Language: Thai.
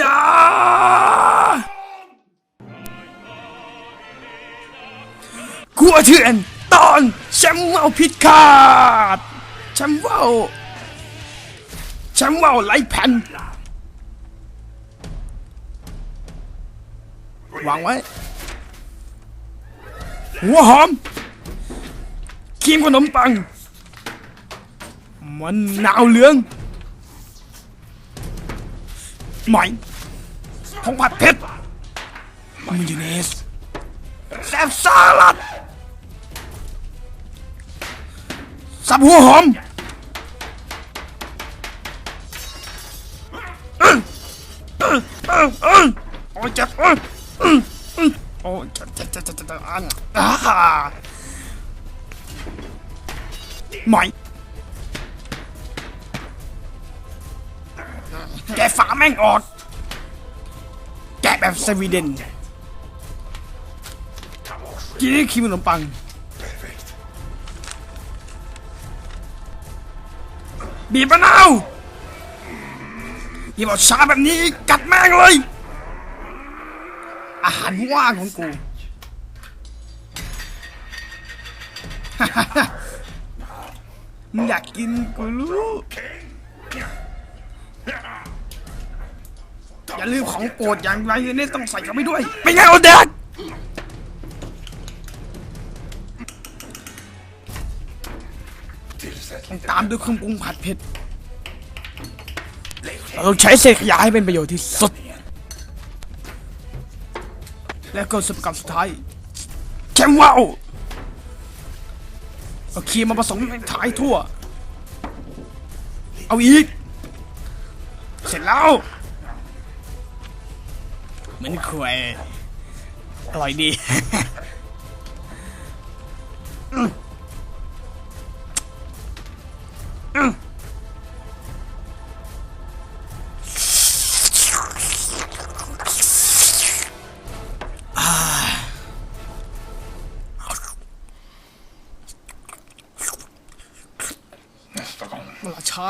อย่าขัวเถื่อนตอนแชมป์ว่าวผิดขาดแชมป์ว่าแชมป์ว่าไร้แผ่นวางไว้ หัวหอมครีมขนมปัง มันหนาวเหลืองใหม่ ผงผัดเผ็ดมายองเนสแซ่บสลัดสับหัวหอมอื้ออื้ออื้ออื้อโอ้ยเจ็บอื้ออื้ออื้อโอ้ยเจ็บเจ็บเจ็บเจ็บเจ็บอันอ่าใหม่แกฝาแม่งออกแกะแบบสวีเดนกินครีมขนมปังบีบมะนาวอย่าบอกช้าแบบนี้กัดแม่งเลย อาหารว่างของกูมึงอยากกินกูรู้ อย่าลืมของโปรดอย่างไรเนี่ยต้องใส่เข้าไปด้วย ไม่งั้นเอาเด็กต้องตามด้วยเครื่องปรุงผัดเผ็ดเราต้องใช้เศษขยะให้เป็นประโยชน์ที่สุด แล้วก็ส่วนประกอบสุดท้ายแคมว้าวเอาครีมมาผสมให้ถ่ายทั่ว เอาอีก เสร็จแล้ว เหมือนควายอร่อยดีอืมอืมอ่ามันละช้า